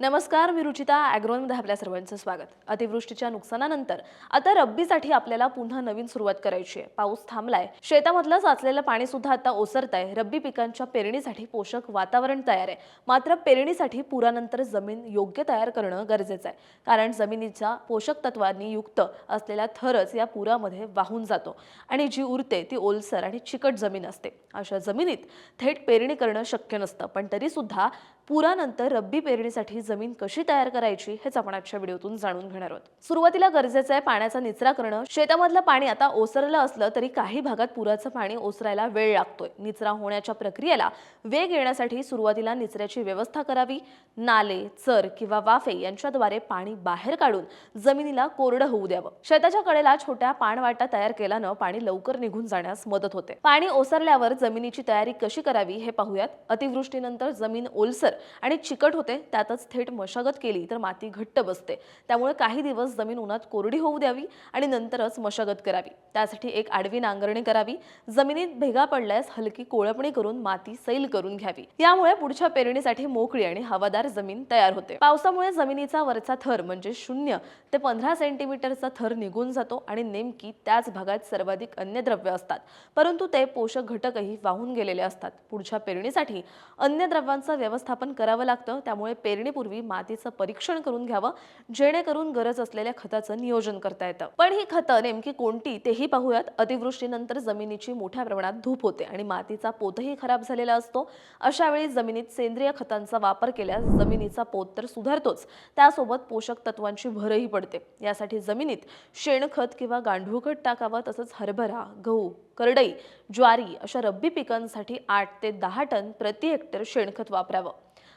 नमस्कार मी रुचिता ॲग्रोनमध्ये आपल्या सर्वांचं स्वागत. अतिवृष्टीच्या नुकसानानंतर आता रब्बीसाठी आपल्याला पुन्हा नवीन सुरुवात करायची आहे. पाऊस थांबलाय. शेतामधलं साचलेलं पाणी सुद्धा आता ओसरत आहे रब्बी पिकांच्या पेरणीसाठी पोषक वातावरण तयार आहे. मात्र पेरणीसाठी पुरानंतर जमीन योग्य तयार करणं गरजेचं आहे. कारण जमिनीच्या पोषक तत्वांनी युक्त असलेला थरच या पुरामध्ये वाहून जातो आणि जी उरते ती ओलसर आणि चिकट जमीन असते. अशा जमिनीत थेट पेरणी करणं शक्य नसतं. पण तरीसुद्धा पुरानंतर रब्बी पेरणीसाठी जमीन कशी तयार करायची हेच आपण आजच्या व्हिडिओतून जाणून घेणार आहोत. सुरुवातीला गरजेचं आहे पाण्याचा निचरा करणं. शेतामधलं पाणी आता ओसरलं असलं तरी काही भागात पुराचं पाणी ओसरायला वेळ लागतोय. निचरा होण्याच्या प्रक्रियेला वेग येण्यासाठी सुरुवातीला निचऱ्याची व्यवस्था करावी. नाले चर किंवा वाफे यांच्याद्वारे पाणी बाहेर काढून जमिनीला कोरडं होऊ द्यावं. शेताच्या कडेला छोट्या पाणवाटा तयार केल्यानं पाणी लवकर निघून जाण्यास मदत होते. पाणी ओसरल्यावर जमिनीची तयारी कशी करावी हे पाहूयात. अतिवृष्टीनंतर जमीन ओलसर आणि चिकट होते त्यातच थेट मशागत केली तर माती घट्ट बसते. त्यामुळे काही दिवस जमीन उन्हात कोरडी होऊ द्यावी आणि नंतरच मशागत करावी. त्यासाठी एक आडवी नांगरणी करावी. जमिनीत भेगा पडल्यास हलकी कोळपणी करून माती सैल करून घ्यावी. यामुळे पुढच्या पेरणीसाठी मोकळी आणि हवादार जमीन तयार होते. पावसामुळे जमिनीचा वरचा थर म्हणजे शून्य ते पंधरा सेंटीमीटरचा थर निघून जातो आणि नेमकी त्याच भागात सर्वाधिक अन्नद्रव्य असतात. परंतु ते पोषक घटकही वाहून गेलेले असतात. पुढच्या पेरणीसाठी अन्नद्रव्यांचं व्यवस्थापन करावं लागतं. त्यामुळे पेरणीपूर्वी मातीचं परीक्षण करून घ्यावं जेणेकरून गरज असलेल्या खताचं नियोजन करता येतं. पण ही खतं नेमकी कोणती तेही पाहूयात. अतिवृष्टीनंतर जमिनीची मोठ्या प्रमाणात धूप होते आणि मातीचा पोतही खराब झालेला असतो. अशा वेळी जमिनीत सेंद्रिय खतांचा वापर केल्यास जमिनीचा पोत तर सुधारतोच. त्यासोबत पोषक तत्वांची भरही पडते. यासाठी जमिनीत शेणखत किंवा गांडूळ खत टाकावं तसंच हरभरा गहू करडई ज्वारी अशा रब्बी पिकांसाठी आठ ते दहा टन प्रति हेक्टर शेणखत वापरावं.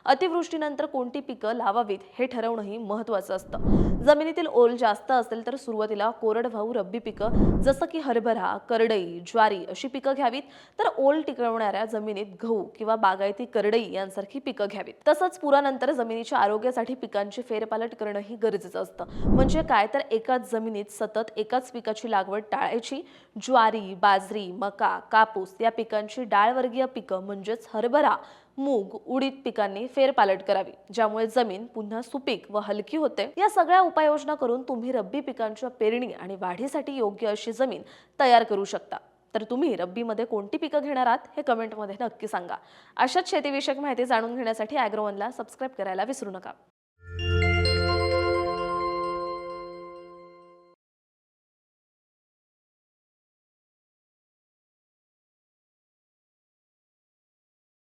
अतिवृष्टीनंतर कोणती पिकं लावावीत हे ठरवणंही महत्त्वाचं असतं. जमिनीतील ओल जास्त असेल तर सुरुवातीला कोरडवाहू रब्बी पिकं जसं की हरभरा करडई ज्वारी अशी पिकं घ्यावीत. तर ओल टिकवणाऱ्या जमिनीत गहू किंवा बागायती करडई यांसारखी पिकं घ्यावीत. तसंच पुरानंतर जमिनीच्या आरोग्यासाठी पिकांची फेरपालट करणंही गरजेचं असतं. म्हणजे काय तर एकाच जमिनीत सतत एकाच पिकाची लागवड टाळायची. ज्वारी बाजरी मका कापूस या पिकांची डाळवर्गीय पिकं म्हणजेच हरभरा मूग उडीद पिकांनी फेरपालट करावी ज्यामुळे जमीन पुन्हा सुपीक व हलकी होते. या सगळ्या उपाययोजना करून तुम्ही रब्बी पिकांच्या पेरणी आणि वाढीसाठी योग्य अशी जमीन तयार करू शकता. तर तुम्ही रब्बीमध्ये कोणती पिकं घेणार आहात हे कमेंटमध्ये नक्की सांगा. अशाच शेतीविषयक माहिती जाणून घेण्यासाठी अॅग्रोवनला सबस्क्राईब करायला विसरू नका.